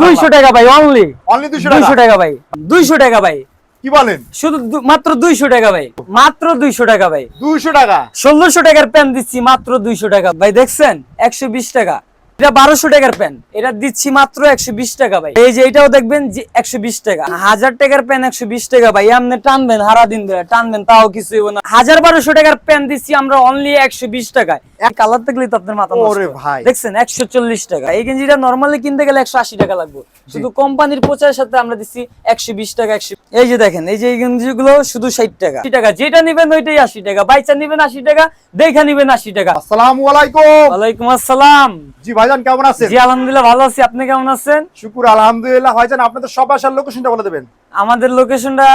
দুইশো টাকা ভাই অনলি অনলি দুশো দুইশো টাকা? টাকা ভাই দুইশো টাকা ভাই। কি বলেন? শুধু মাত্র দুইশো টাকা ভাই মাত্র দুইশো টাকা ভাই। দুইশো টাকা? ষোলোশো টাকার প্যান দিচ্ছি মাত্র দুইশো টাকা। ভাই দেখছেন? একশো বিশ টাকা। এটা বারোশো টাকার প্যান এটা দিচ্ছি মাত্র একশো বিশ টাকা ভাই। এই যে এটাও দেখবেন যে একশো বিশ টাকা। হাজার টাকার প্যান একশো বিশ টাকা ভাই। আপনি টানবেন হারা দিন ধরে টানবেন তাও কিছু হইবো না। হাজার বারোশো টাকার প্যান দিচ্ছি আমরা অনলি একশো বিশ টাকায়। এক কালার দেখলেই তো আপনার মাথা। ওরে ভাই। দেখছেন একশো চল্লিশ টাকা। এই গেঞ্জিটা নর্মালি কিনতে গেলে একশো আশি টাকা লাগবে। শুধু কোম্পানির প্রচারের সাথে আমরা দিচ্ছি একশো বিশ টাকা একশো এই যে দেখেন এই যে এই গেঞ্জিগুলো শুধু ষাট টাকা। আশি টাকা যেটা নিবেন ওইটাই আশি টাকা। বাইচা নিবেন আশি টাকা দেখা নিবেন আশি টাকা। আসসালামু আলাইকুম। ওয়ালাইকুম আসসালাম। জি ভাইজান কেমন আছেন? জি আলহামদুলিল্লাহ ভালো আছি। আপনি কেমন আছেন? শুকুর আলহামদুলিল্লাহ। ভাইজান আপনাদের সব আসার লোকেশনটা বলে দেবেন। আমাদের লোকেশনটা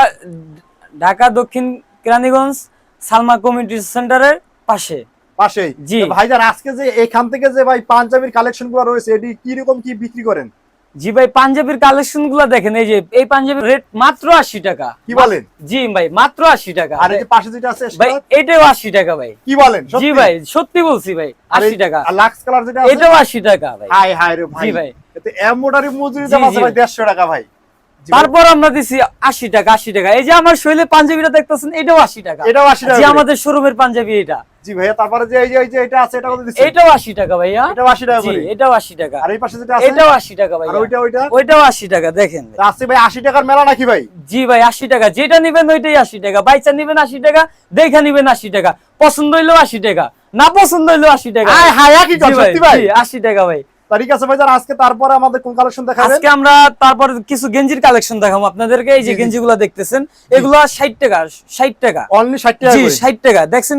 ঢাকা দক্ষিণ কেরানীগঞ্জ সালমা কমিউনিটি সেন্টারের পাশে। পাশেই। জি। ভাইজান আজকে যে এখান থেকে যে ভাই পাঞ্জাবির কালেকশনগুলো রয়েছে এটি কি রকম কি বিক্রি করেন? জি ভাই পাঞ্জাবির কালেকশনগুলা দেখেন এই যে এই পাঞ্জাবির রেট মাত্র আশি টাকা। কি বলেন? জি ভাই মাত্র আশি টাকা। আর এই পাশে যেটা আছে ভাই এটাও আশি টাকা ভাই। কি বলেন জি ভাই সত্যি বলছি ভাই আশি টাকা। আর লাক্স কালার যেটা আছে এটাও আশি টাকা ভাই। হাই হাই রে ভাই। জি ভাই। এতে এমোটারি মজুরি দাম আছে ভাই 150 টাকা ভাই। তারপর আমরা দিছি আশি টাকা আশি টাকা। এই যে আমার শৈলে পাঞ্জাবিটা দেখতেছেন এটাও আশি টাকা। এটাও 80 টাকা জি আমাদের শোরুমের পাঞ্জাবি এটা। জি ভাইয়া তারপরে যে এই যে এই যে এটা আছে এটা কত দিচ্ছেন? এটাও আশি টাকা ভাইয়া। এটাও 80 টাকা করে? এটাও আশি টাকা। আর এই পাশে যেটা আছে? এটাও আশি টাকা আর ওইটা ওইটা? ওইটাও আশি টাকা দেখেন। আছে ভাই 80 টাকার মেলা নাকি ভাই? জি ভাই আশি টাকা। যেটা নিবেন ওইটাই আশি টাকা। বাইচা নিবেন আশি টাকা দেখা নিবেন আশি টাকা। পছন্দ হইল আশি টাকা না পছন্দ হইল আশি টাকা। আয় কি কথা সত্যি ভাই? জি, আশি টাকা ভাই। তারিখ আছে ভাই আজকে তারপরে আমাদের কোন কালেকশন দেখাবেন? আজকে আমরা তারপর কিছু গেঞ্জির কালেকশন দেখাবো। আপনাদেরকে এই যে। গেঞ্জিগুলো দেখতেছেন এগুলো টাকা অনলি 60 টাকা জি টাকা। দেখছেন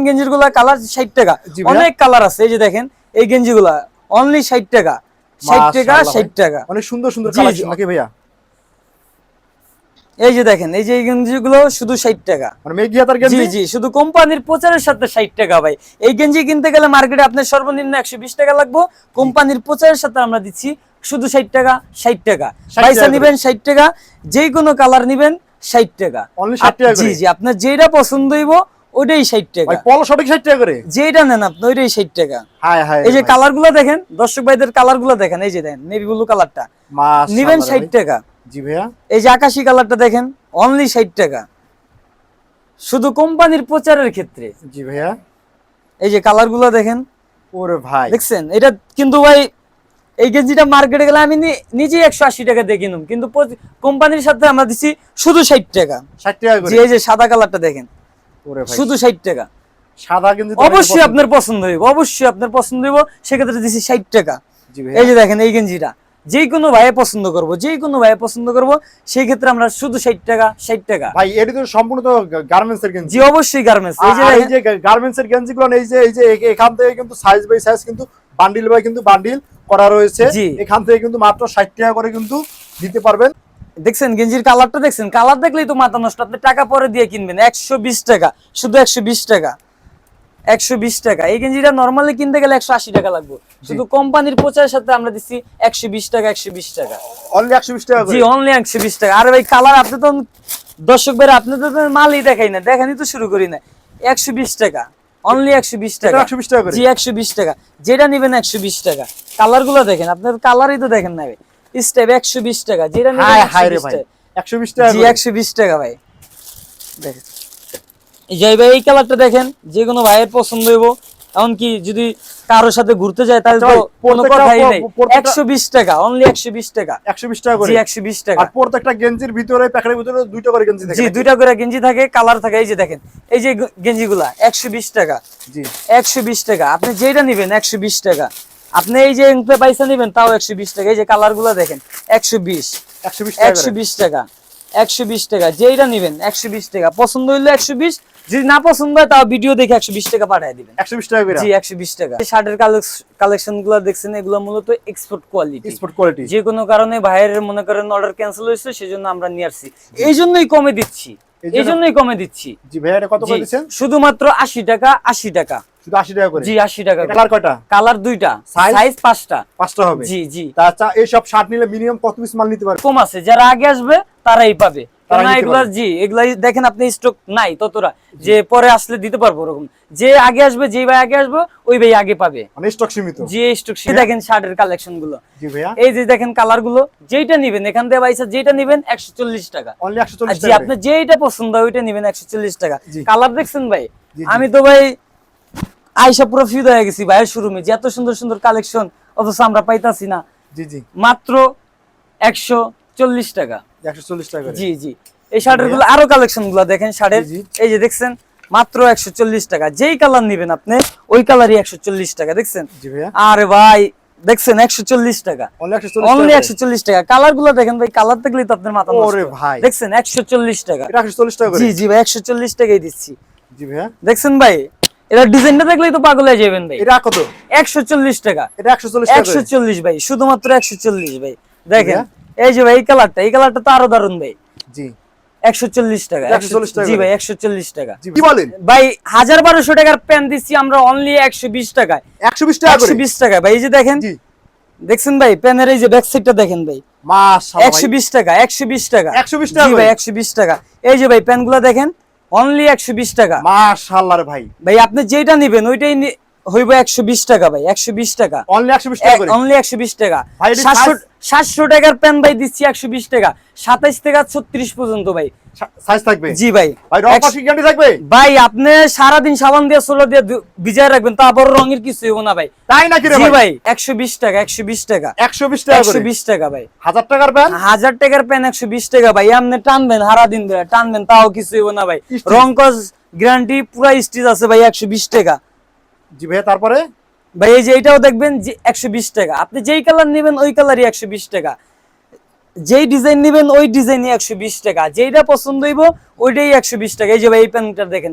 কালার ষাট টাকা। অনেক কালার আছে এই যে দেখেন এই গেঞ্জি গুলা অনলি ষাট টাকা। ষাট টাকা মাশাআল্লাহ ষাট ভাই। টাকা। অনেক সুন্দর সুন্দর জি, কালেকশন নাকি ভাইয়া? এই যে দেখেন এই যে এই গেঞ্জি গুলো শুধু ষাট টাকা। মানে জি গেঞ্জি? জি শুধু কোম্পানির প্রচারের সাথে ষাট টাকা ভাই। এই গেঞ্জি কিনতে গেলে মার্কেটে আপনার সর্বনিম্ন একশো বিশ টাকা লাগবে। কোম্পানির প্রচারের সাথে আমরা দিচ্ছি শুধু ষাট টাকা ষাট টাকা। পয়সা নিবেন ষাট টাকা যে কোনো কালার নিবেন ষাট টাকা। Only 60 টাকা জি জি আপনার যেটা পছন্দ হইব ওইটাই ষাট টাকা। পলো সঠিক 60 টাকা করে? যেটা নেন আপনি ওইটাই ষাট টাকা। এই যে কালারগুলো দেখেন দর্শক ভাইদের কালারগুলো দেখেন এই যে দেখেন নেভি ব্লু কালারটা। নিবেন ষাট টাকা। জি ভাইয়া। এই যে আকাশি কালারটা দেখেন অনলি ষাট টাকা। শুধু কোম্পানির প্রচারের ক্ষেত্রে। জি ভাইয়া। এই যে দেখেন। ওরে ভাই। দেখছেন? এটা কিন্তু ভাই এই গেঞ্জিটা মার্কেটে গেলে আমি নি- নিজেই একশো আশি টাকা দিয়ে কিনুম। কিন্তু কোম্পানির সাথে আমরা দিচ্ছি শুধু ষাট টাকা। 60 টাকা এই যে সাদা কালারটা দেখেন। শুধু ষাট টাকা। সাদা গেঞ্জি তো অবশ্যই আপনার পছন্দ হইব অবশ্যই আপনার পছন্দ হইব সেক্ষেত্রে দিচ্ছি ষাট টাকা। এই যে দেখেন এই গেঞ্জিটা। যে কোনো ভাইয়ে পছন্দ করব যে কোনো ভাইয়ে পছন্দ করব সেই ক্ষেত্রে আমরা শুধু ষাট টাকা ষাট টাকা। ভাই এটি তো সম্পূর্ণ তো গার্মেন্টস এর গেঞ্জি। জি অবশ্যই গার্মেন্টস এই যে এই যে গার্মেন্টস এর গেঞ্জি গুলো এই যে এই যে এখান থেকে কিন্তু সাইজ বাই সাইজ কিন্তু বান্ডিল বাই কিন্তু বান্ডিল করা রয়েছে। এখান থেকে কিন্তু মাত্র 60 টাকা করে কিন্তু দিতে পারবেন। দেখছেন গেঞ্জির কালারটা দেখছেন? কালার দেখলেই তো মাথা নষ্ট। আপনি টাকা পরে দিয়ে কিনবেন। একশো বিশ টাকা। শুধু একশো বিশ টাকা। একশো বিশ টাকা এই গেঞ্জিটা নর্মালি কিনতে গেলে একশো আশি টাকা লাগবে শুধু কোম্পানির প্রচারের সাথে আমরা দিচ্ছি একশো বিশ টাকা একশো বিশ টাকা অনলি 120 টাকা জি অনলি একশো বিশ টাকা আর ভাই কালার আপনি তো দর্শক বের আপনি তো মালই দেখাই না দেখানি তো শুরু করি না একশো বিশ টাকা অনলি একশো বিশ টাকা এটা 120 টাকা করে জি একশো বিশ টাকা যেটা নিবেন একশো বিশ টাকা কালারগুলো দেখেন আপনার কালারই তো দেখেন না স্টেপ একশো বিশ টাকা যেটা নিবেন রে ভাই টাকা। 120 টাকা জি একশো বিশ টাকা ভাই দেখেন এই যে ভাই এই কালারটা দেখেন যে কোনো ভাইয়ের পছন্দ হইব এমনকি যদি কারোর সাথে ঘুরতে যায় তাহলে তো কোনো কথাই নেই প্রত্যেকটা- একশো বিশ টাকা অনলি একশো বিশ টাকা 120 টাকা করে জি একশো বিশ টাকা আর প্রত্যেকটা গেঞ্জির ভিতরে প্যাকেটের ভিতরে দুইটা করে গেঞ্জি থাকে জি দুইটা করে গেঞ্জি থাকে কালার থাকে এই যে দেখেন এই যে গেঞ্জি গুলা একশো বিশ টাকা জি একশো বিশ টাকা আপনি যেটা নিবেন একশো বিশ টাকা আপনি এই যে পয়সা নিবেন তাও একশো বিশ টাকা এই যে কালারগুলা দেখেন একশো বিশ 120 টাকা একশো করে। বিশ টাকা একশো বিশ টাকা যেইটা নিবেন একশো বিশ টাকা পছন্দ হইলে একশো বিশ যদি না পছন্দ হয় তাও ভিডিও দেখে একশো বিশ টাকা পাঠিয়ে দিবেন। 120 টাকা জি একশো বিশ টাকা। শার্টের কালেকশনগুলো দেখছেন এগুলো মূলত এক্সপোর্ট কোয়ালিটি স্পোর্ট কোয়ালিটি যে কোনো কারণে ভাইয়ের মনে করেন অর্ডার ক্যান্সেল হয়েছে সেজন্য আমরা নিয়ে আসছি। এই জন্যই কমে দিচ্ছি। এই জন্যই কমে দিচ্ছি। জি ভাই এটা কত করে দিচ্ছেন? শুধুমাত্র আশি টাকা আশি টাকা। শুধু 80 টাকা করে? জি টাকা কালার কয়টা? কালার দুইটা। সাইজ পাঁচটা। পাঁচটা হবে। জি জি। তা আচ্ছা এই সব শার্ট নিলে মিনিমাম কত পিস মাল নিতে পারবে? কম আছে। যারা আগে আসবে তারাই পাবে। না এগুলা জি এগুলা দেখেন আপনি স্টক নাই ততটা। যে পরে আসলে দিতে পারব ওরকম। যে আগে আসবে যে ভাই আগে আসবে ওই ভাই আগে পাবে। মানে স্টক সীমিত। যে স্টক দেখেন শার্টের কালেকশনগুলো। জি ভাইয়া? এই যে দেখেন কালারগুলো যেটা নিবেন এখান থেকে বাইসা যেটা নিবেন একশো চল্লিশ টাকা। অনলি জি আপনি যেটা পছন্দ হয় ওইটা নিবেন একশো চল্লিশ টাকা। কালার দেখছেন ভাই। আমি তো ভাই আইসা পুরো ফিউদ হয়ে গেছি ভাইয়ের শোরুমে। যে এত সুন্দর সুন্দর কালেকশন অথচ আমরা পাইতাছি না। জি জি। মাত্র একশো চল্লিশ টাকা। একশো চল্লিশ টাকা জি জি এই শার্টেরগুলো আরও কালেকশনগুলো দেখেন শার্টের। এই যে দেখছেন মাত্র একশো চল্লিশ টাকা যেই কালার নিবেন আপনি ওই কালারই একশো চল্লিশ টাকা দেখছেন আরে ভাই দেখছেন একশো চল্লিশ টাকা অনলি একশো চল্লিশ টাকা কালারগুলো দেখেন ভাই কালার দেখলেই তো আপনার মাথা। ভাই। দেখছেন একশো চল্লিশ টাকা টাকা জি জি ভাই একশো চল্লিশ টাকাই দিচ্ছি জি ভাইয়া দেখছেন ভাই এটা ডিজাইনটা দেখলেই তো পাগল হয়ে যাবেন ভাই এটা কত একশো চল্লিশ টাকা এটা একশো চল্লিশ ভাই শুধুমাত্র একশো চল্লিশ ভাই দেখেন? এই যে ভাই এই কালারটা এই কালারটা তো আরও দারুণ ভাই। জি। টাকা 140 টাকা জি ভাই টাকা। কি বলেন? ভাই হাজার বারোশো টাকার প্যান দিচ্ছি আমরা অনলি একশো বিশ টাকায়। একশো বিশ টাকা করে? ভাই এই যে দেখেন জি। দেখছেন ভাই প্যানের এই যে ব্যাক সাইডটা দেখেন ভাই। মাশাআল্লাহ একশো বিশ টাকা একশো বিশ টাকা। 120 টাকা জি ভাই টাকা। এই যে ভাই দেখেন অনলি একশো বিশ টাকা। মাশাআল্লাহ রে ভাই। ভাই আপনি যেটা নিবেন ওইটাই হইব একশো বিশ টাকা ভাই একশো বিশ টাকা অনলি একশো বিশ টাকা অনলি একশো বিশ টাকা সাতশো টাকার প্যান ভাই দিচ্ছি একশো বিশ টাকা সাতাইশ থেকে ছত্রিশ পর্যন্ত ভাই সাইজ থাকবে জি ভাই থাকবে আপনি সারাদিন সাবান দিয়ে সোলো দিয়ে ভিজায় রাখবেন তা আবার রঙের কিছু হইব না ভাই তাই নাকি জি ভাই একশো বিশ টাকা একশো বিশ টাকা একশো বিশ টাকা একশো বিশ টাকা ভাই হাজার টাকার প্যান হাজার টাকার প্যান একশো বিশ টাকা ভাই আপনি টানবেন হারা দিন ধরে টানবেন তাও কিছু হইব না ভাই। রং কস গ্যারান্টি পুরা স্টিচ আছে ভাই একশো বিশ টাকা জি ভাই তারপরে? ভাই এই যে এটাও দেখবেন যে একশো বিশ টাকা। আপনি যেই কালার নেবেন ওই কালারই একশো বিশ টাকা। যেই ডিজাইন নেবেন ওই ডিজাইনই একশো বিশ টাকা। যেইটা পছন্দ হইব ওইটাই একশো বিশ টাকা। এই যে ভাই এই প্যান্টটা দেখেন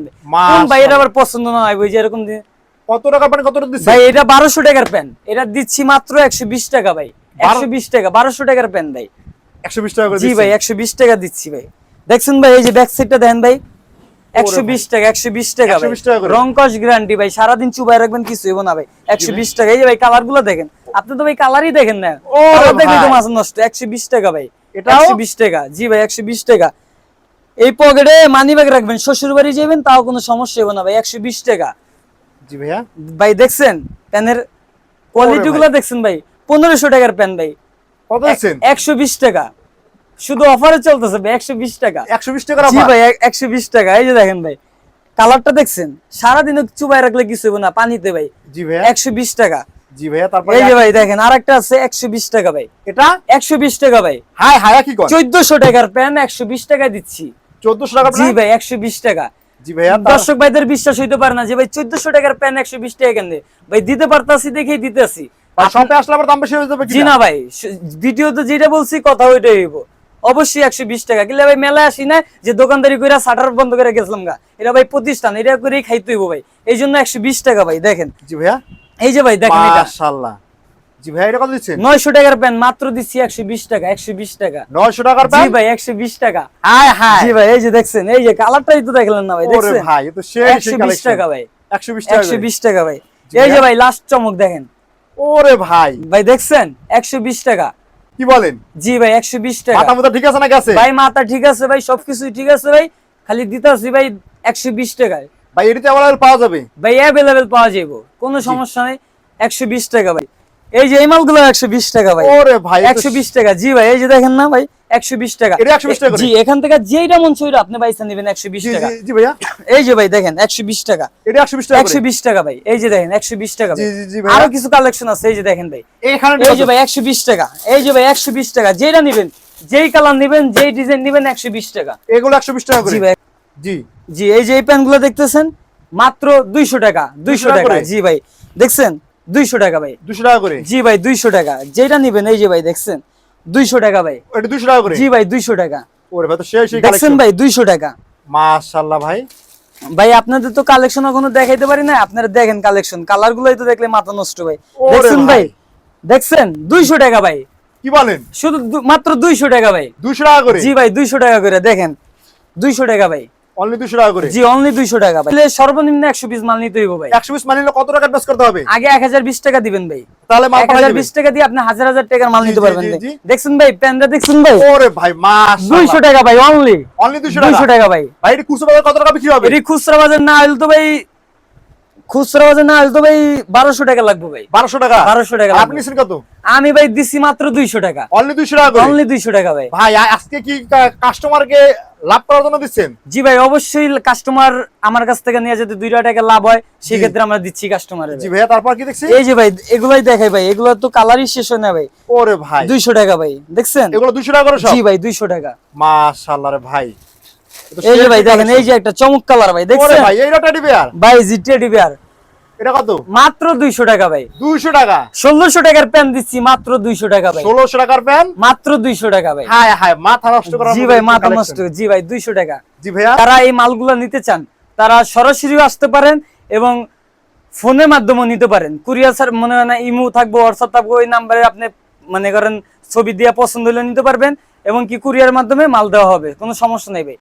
ভাই। এটা আবার পছন্দ না হয়? ওই যে এরকম কত টাকার প্যান কত টাকা দিচ্ছে ভাই এটা বারোশো টাকার প্যান এটা দিচ্ছি মাত্র একশো বিশ টাকা ভাই। একশো বিশ টাকা বারোশো টাকার প্যান ভাই। একশো বিশ টাকা জি ভাই একশো বিশ টাকা দিচ্ছি ভাই। দেখছেন ভাই এই যে ব্যাক সাইডটা দেন ভাই। একশো বিশ টাকা একশো বিশ টাকা ভাই। 120 টাকা গ্যারান্টি ভাই চুবাই রাখবেন কিছু না ভাই। টাকা এই যে ভাই দেখেন। আপনি তো ভাই কালারই দেখেন না। ওরে দেখলে তো মাছ নষ্ট। একশো বিশ টাকা ভাই। টাকা। জি ভাই একশো বিশ টাকা। এই পকেটে মানি ব্যাগ রাখবেন শ্বশুর বাড়ি যাবেন তাও কোনো সমস্যা হবে না ভাই একশো বিশ টাকা। জি ভাইয়া। ভাই দেখছেন? প্যানের কোয়ালিটি গুলো দেখছেন ভাই। পনেরোশো টাকার প্যান ভাই। কত একশো বিশ টাকা। শুধু অফারে চলতেছে ভাই একশো বিশ টাকা। একশো বিশ টাকার জি ভাই একশো বিশ টাকা। এই যে দেখেন ভাই কালারটা দেখছেন? সারাদিন চুবাই রাখলে কিছু হবে না পানিতে ভাই। জি একশো বিশ টাকা। জি ভাইয়া তারপরে এই যে ভাই দেখেন আরেকটা আছে একশো বিশ টাকা ভাই। এটা? একশো বিশ টাকা ভাই। হাই হায়া কি কর চোদ্দশো টাকার প্যান একশো বিশ টাকা দিচ্ছি। চোদ্দশো টাকা জি ভাই একশো বিশ টাকা। জি ভাইয়া দর্শক ভাইদের বিশ্বাস হইতে পারে না যে ভাই চোদ্দশো টাকার প্যান একশো বিশ টাকা কেন ভাই দিতে পারতাছি দেখেই দিতেছি। আর শপে আসলে আবার দাম বেশি হয়ে যাবে কি না ভাই ভিডিওতে যেটা বলছি কথা ওইটাই হইব। অবশ্যই একশো বিশ টাকা। কিন্তু ভাই মেলায় আসি না যে দোকানদারি করে শাটার বন্ধ করে গেছিলাম গা। এটা ভাই প্রতিষ্ঠান এটা করেই খাইতে হইব ভাই। এই জন্য একশো বিশ টাকা ভাই দেখেন। জি ভাইয়া। এই যে ভাই দেখেন মাশাআল্লাহ। জি ভাইয়া এটা কত দিচ্ছেন? নয়শো টাকার প্যান মাত্র দিচ্ছি একশো বিশ টাকা একশো বিশ টাকা। নয়শো টাকার জি ভাই একশো বিশ টাকা। High high. জি ভাই এই যে দেখছেন এই যে কালারটাই তো দেখলেন না ভাই ওরে ভাই তো সেই টাকা ভাই। একশো বিশ টাকা একশো করে। বিশ টাকা ভাই। এই যে ভাই লাস্ট চমক দেখেন। ওরে ভাই। ভাই দেখছেন? একশো বিশ টাকা। কি বলেন? জি ভাই একশো বিশ টাকা। মাথা মাথা ঠিক আছে না গেছে ভাই মাথা ঠিক আছে ভাই সবকিছু ঠিক আছে ভাই। খালি দিতাছি ভাই একশো বিশ টাকায়। ভাই এটা অ্যাভেলেবল পাওয়া যাবে। ভাই অ্যাভেলেবেল পাওয়া যাব কোনো সমস্যা নেই। একশো বিশ টাকা ভাই। এই যে এই মালগুলো একশো বিশ টাকা ভাই ওরে ভাই একশো বিশ টাকা জি ভাই এই যে দেখেন না ভাই একশো বিশ টাকা এটা 120 টাকা জি এখান থেকে যেইটা মন চাইলো আপনি পয়সা নেবেন একশো বিশ টাকা জি ভাইয়া এই যে ভাই দেখেন একশো বিশ টাকা এটা একশো বিশ টাকা একশো বিশ টাকা ভাই এই যে দেখেন একশো বিশ টাকা জি জি জি ভাইয়া আরও কিছু কালেকশন আছে এই যে দেখেন ভাই এই যে ভাই একশো বিশ টাকা এই যে ভাই একশো বিশ টাকা যেটা নিবেন যেই কালার নিবেন যেই ডিজাইন নিবেন একশো বিশ টাকা এগুলো একশো বিশ টাকা করে জি ভাই জি জি এই যে এই প্যান্টগুলো দেখতেছেন মাত্র দুইশো টাকা দুইশো টাকা জি ভাই দেখছেন দুইশো টাকা ভাই। দুশো টাকা করে? জি ভাই দুইশো টাকা। যেটা নিবেন এই যে ভাই দেখছেন? দুইশো টাকা ভাই। এটা দুশো টাকা করে? জি ভাই দুইশো টাকা। ওরে ভাই তো সেই দেখছেন ভাই দুইশো টাকা। মাশাআল্লাহ ভাই। ভাই আপনাদের তো কালেকশন এখনও দেখাইতে পারি না আপনারা দেখেন কালেকশন কালার গুলোই তো দেখলে মাথা নষ্ট ভাই। দেখছেন ভাই। দেখছেন? দুইশো টাকা ভাই। কি বলেন? শুধু মাত্র দুইশো টাকা ভাই। দুশো টাকা করে? জি ভাই দুইশো টাকা করে দেখেন। দুইশো টাকা ভাই। অনলি টাকা করে। জি অনলি দুইশো টাকা ভাই। তাহলে সর্বনিম্ন একশো পিস মাল নিতে হইব ভাই। একশো পিস মানিলে কত টাকা অ্যাডভান্স করতে হবে? আগে টাকা দিবেন ভাই। তাহলে মাল এক পাঠাই হাজার দিবে। বিশ টাকা দিয়ে আপনি হাজার হাজার টাকার মাল নিতে পারবেন ভাই। দেখছেন ভাই প্যান্টটা দেখছেন ভাই? ওরে ভাই মাস দুইশো টাকা ভাই অনলি অনলি দুশো দুইশো টাকা? টাকা ভাই। ভাই এটি খুচরো বাজারে কত টাকা বিক্রি হবে? এটি খুচরা বাজার না হলে তো ভাই খুচরা বাজার না হলে তো ভাই বারোশো টাকা লাগবে ভাই। বারোশো টাকা? 1200 টাকা আপনি কত? আমি ভাই দিছি মাত্র দুইশো টাকা। অনলি দুইশো টাকা অনলি দুইশো টাকা ভাই। ভাই আজকে কি কাস্টমারকে লাভ করার জন্য দিচ্ছেন? জি ভাই অবশ্যই কাস্টমার আমার কাছ থেকে নিয়ে যদি দুইটা টাকা লাভ হয় সেই ক্ষেত্রে আমরা দিচ্ছি কাস্টমারের জি ভাইয়া তারপর কি দেখছি এই যে ভাই এগুলাই দেখাই ভাই এগুলো তো কালারই শেষ হয় না ভাই। ওরে ভাই। দুইশো টাকা ভাই দেখছেন? এগুলো দুশো টাকা করে সব? জি ভাই দুইশো টাকা। মাশাআল্লাহ রে ভাই। এই যে ভাই দেখেন এই যে একটা চমক কালার ভাই দেখছেন? ভাই এইটা টেডি বিয়ার ভাই জি টেডি বিয়ার এটা কত? মাত্র দুইশো টাকা ভাই। দুইশো টাকা। ষোলোশো টাকার প্যান দিচ্ছি মাত্র দুইশো টাকা ভাই। ষোলোশো টাকার প্যান? মাত্র দুইশো টাকা ভাই। হায় হায় মাথা নষ্ট করার জি ভাই মাথা নষ্ট। জি ভাই দুইশো টাকা। জি ভাইয়া। যারা এই মালগুলো নিতে চান তারা সরাসরিও আসতে পারেন এবং ফোনের মাধ্যমেও নিতে পারেন। কুরিয়ার স্যার মনে হয় না ইমো থাকব হোয়াটসঅ্যাপ থাকব ওই নাম্বারে আপনি মনে করেন ছবি দিয়ে পছন্দ হলে নিতে পারবেন এবং কি কুরিয়ার মাধ্যমে মাল দেওয়া হবে। কোনো সমস্যা নেই ভাই।